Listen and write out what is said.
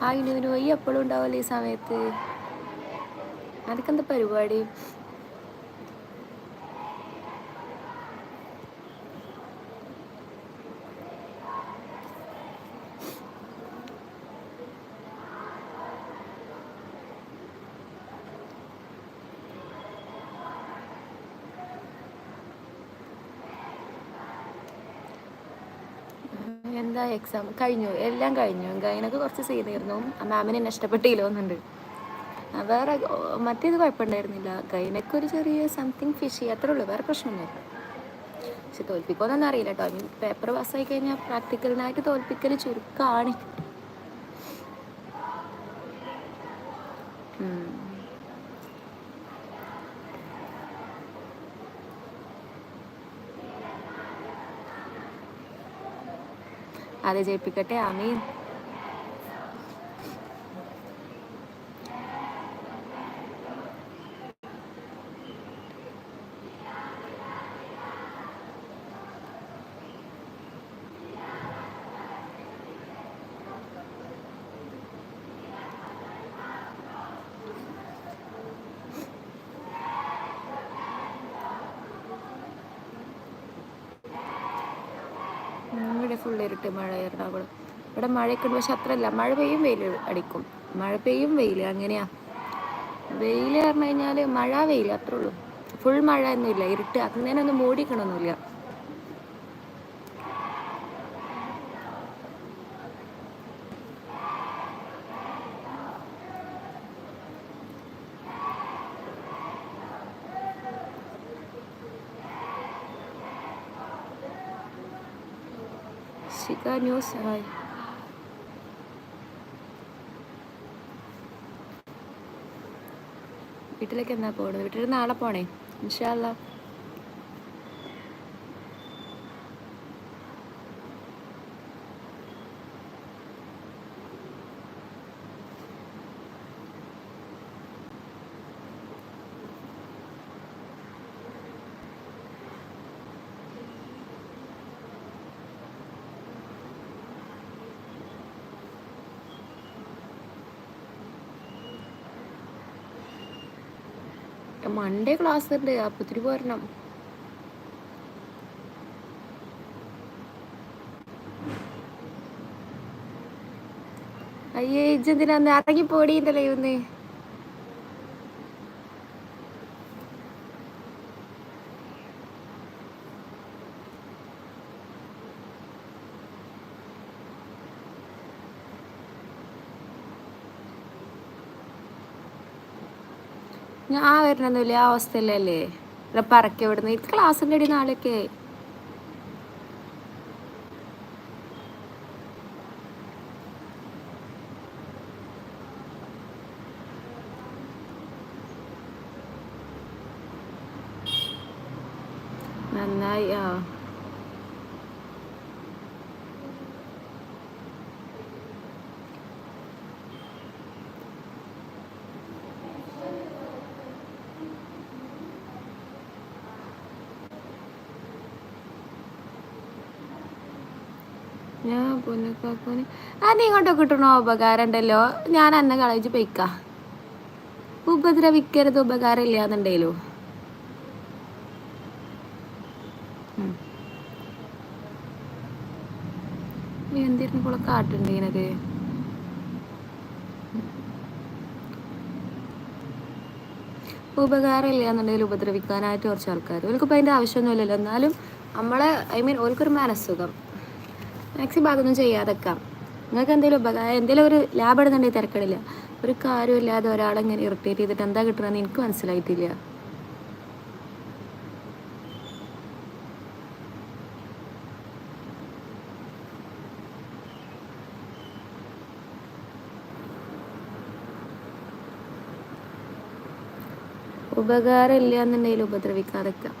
Hi ഇനുവിന് പോയി എപ്പോഴും ഉണ്ടാവില്ല ഈ സമയത്ത്? അതൊക്കെ പരിപാടി? എന്താ എക്സാം കഴിഞ്ഞു. എല്ലാം കഴിഞ്ഞു. ഗൈനൊക്കെ കുറച്ച് ചെയ്തിരുന്നു. മാമിന് എന്നെ ഇഷ്ടപ്പെട്ടില്ലോന്നുണ്ട് വേറെ മറ്റേത് കുഴപ്പമുണ്ടായിരുന്നില്ല. ഗൈനൊക്കെ ഒരു ചെറിയ സംതിങ് ഫിഷി അത്രേ ഉള്ളൂ. വേറെ പ്രശ്നമൊന്നുമില്ല. പക്ഷെ തോൽപ്പിക്കുമെന്നൊന്നും അറിയില്ല കേട്ടോ ഐ പേപ്പർ പാസ്സായി കഴിഞ്ഞാൽ പ്രാക്ടിക്കലിനായിട്ട് തോൽപ്പിക്കൽ ചുരുക്കമാണ് അതെ ജയിപ്പിക്കട്ടെ ആമീൻ ഇവിടെ ഫുൾ ഇരുട്ട് മഴ എറണാകുളം. ഇവിടെ മഴയൊക്കെ ഉണ്ട് പക്ഷെ അത്രയല്ല. മഴ പെയ്യും വെയിൽ അടിക്കും. മഴ പെയ്യും വെയിൽ അങ്ങനെയാ. വെയിൽ പറഞ്ഞു കഴിഞ്ഞാൽ മഴ വെയിൽ അത്രേ ഉള്ളൂ. ഫുൾ മഴ ഒന്നുമില്ല ഇരുട്ട്. അങ്ങനെ മൂടിക്കണമൊന്നുമില്ല ശിഖ ന്യൂസ് ഹായ് വീട്ടിലേക്ക് എന്നാ പോകണത് വീട്ടിൽ നാളെ പോണേ? ഇൻഷാല്ല മൺഡേ ക്ലാസ് ഉണ്ട് അപ്പത്തിന് പോരണം അയ്യേ ഇജ്ജെന്തിനാന്ന് ഇറങ്ങി പോടിന്റെ ലൈവന്ന് ഞാൻ വരണൊന്നുമില്ല ആ അവസ്ഥയിലല്ലേ? ഇവിടെ പറക്കി വിടുന്നു ഇത് ക്ലാസ്സിന്റെ ഇടി നാളെയൊക്കെ നന്നായി ആ. ഞാൻ പൊന്നക്കാക്കോന് ആ നീ ഇങ്ങോട്ട് കിട്ടണോ ഉപകാരം ഉണ്ടല്ലോ ഞാൻ അന്ന കളേജ് പൊയ്ക്ക. ഉപദ്രവിക്കരുത് ഉപകാരം ഇല്ലാന്നുണ്ടല്ലോ എന്തിരുന്നു കൂടെ കാട്ടുണ്ടീനത് ഉപകാരം ഇല്ലാന്നുണ്ടെങ്കിൽ ഉപദ്രവിക്കാനായിട്ട് കുറച്ച് ആൾക്കാർ ഓൽക്കിപ്പോൾ അതിന്റെ ആവശ്യമൊന്നുമില്ലല്ലോ. എന്നാലും നമ്മളെ ഐ മീൻ ഓൽക്കൊരു മനസ്സുഖം. മാക്സിമം അതൊന്നും ചെയ്യാതെക്കാം. നിങ്ങൾക്ക് എന്തെങ്കിലും ഉപകാരം എന്തെങ്കിലും ഒരു ലാബ് ഇടുന്നുണ്ടെങ്കിൽ തിരക്കടില്ല. ഒരു കാര്യമില്ലാതെ ഒരാളെ ഇങ്ങനെ ഇറിറ്റേറ്റ് ചെയ്തിട്ട് എന്താ കിട്ടണമെന്ന് എനിക്ക് മനസ്സിലായിട്ടില്ല. ഉപകാരം ഇല്ല എന്നുണ്ടെങ്കിൽ ഉപദ്രവിക്കാതെക്കാം.